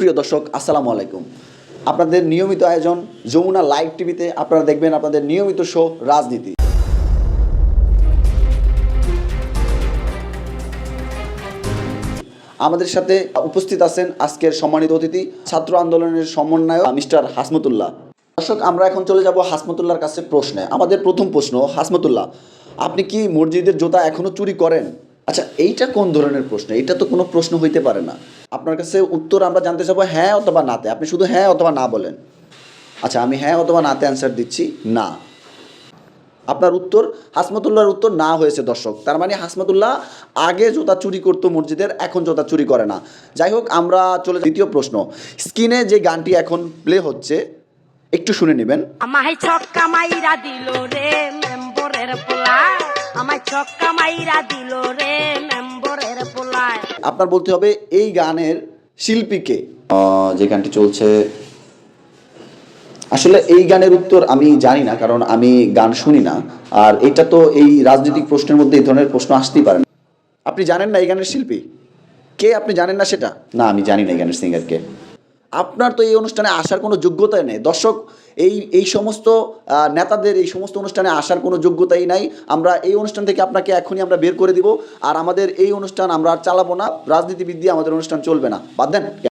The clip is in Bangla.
সুপ্রিয় দর্শক, আসসালামু আলাইকুম। আপনাদের নিয়মিত আয়োজন যমুনা লাইভ টিভিতে আপনারা দেখবেন আপনাদের নিয়মিত শো রাজনীতি। আমাদের সাথে উপস্থিত আছেন আজকের সম্মানিত অতিথি, ছাত্র আন্দোলনের সমন্বয়ক মিস্টার হাসমতুল্লাহ। দর্শক, আমরা এখন চলে যাব হাসমতুল্লাহর কাছে প্রশ্নে। আমাদের প্রথম প্রশ্ন, হাসমতুল্লাহ, আপনি কি মসজিদের জোতা এখনও চুরি করেন? আচ্ছা এইটা কোন ধরনের প্রশ্ন? এটা তো কোনো প্রশ্ন হইতে পারে না। আপনার কাছে উত্তর আমরা জানতে চাবো হ্যাঁ অথবা নাতে। আপনি শুধু হ্যাঁ অথবা না বলেন। আচ্ছা আমি হ্যাঁ অথবা নাতে অ্যান্সার দিচ্ছি, না। আপনার উত্তর, হাসমতুল্লাহর উত্তর না হয়েছে, দর্শক। তার মানে হাসমতুল্লাহ আগে জুতা চুরি করতো মসজিদের, এখন জুতা চুরি করে না। যাই হোক, আমরা চলে দ্বিতীয় প্রশ্ন। স্ক্রিনে যে গানটি এখন প্লে হচ্ছে, একটু শুনে নেবেন। আমায় ছক্কা মাইরা দিল রে, মেম্বরের পোলায় আমায় ছক্কা মাইরা দিল রে আপনার বলতে হবে এই গানের শিল্পীকে যে গানটি চলছে আসলে এই গানের উত্তর আমি জানি না কারণ আমি গান শুনি না। আর এটা তো এই রাজনৈতিক প্রশ্নের মধ্যে এই ধরনের প্রশ্ন আসতেই পারে না। আপনি জানেন না এই গানের শিল্পী? কে আপনি জানেন না সেটা? না আমি জানি না এই গানের সিঙ্গারকে আপনার তো এই অনুষ্ঠানে আসার কোনো যোগ্যতাই নেই। দর্শক, এই এই সমস্ত নেতাদের এই সমস্ত অনুষ্ঠানে আসার কোনো যোগ্যতাই নাই। আমরা এই অনুষ্ঠান থেকে আপনাকে এখনই আমরা বের করে দিব। আর আমাদের এই অনুষ্ঠান আমরা আর চালাবো না। রাজনীতিবিদ দিয়ে আমাদের অনুষ্ঠান চলবে না। বাদ দেন।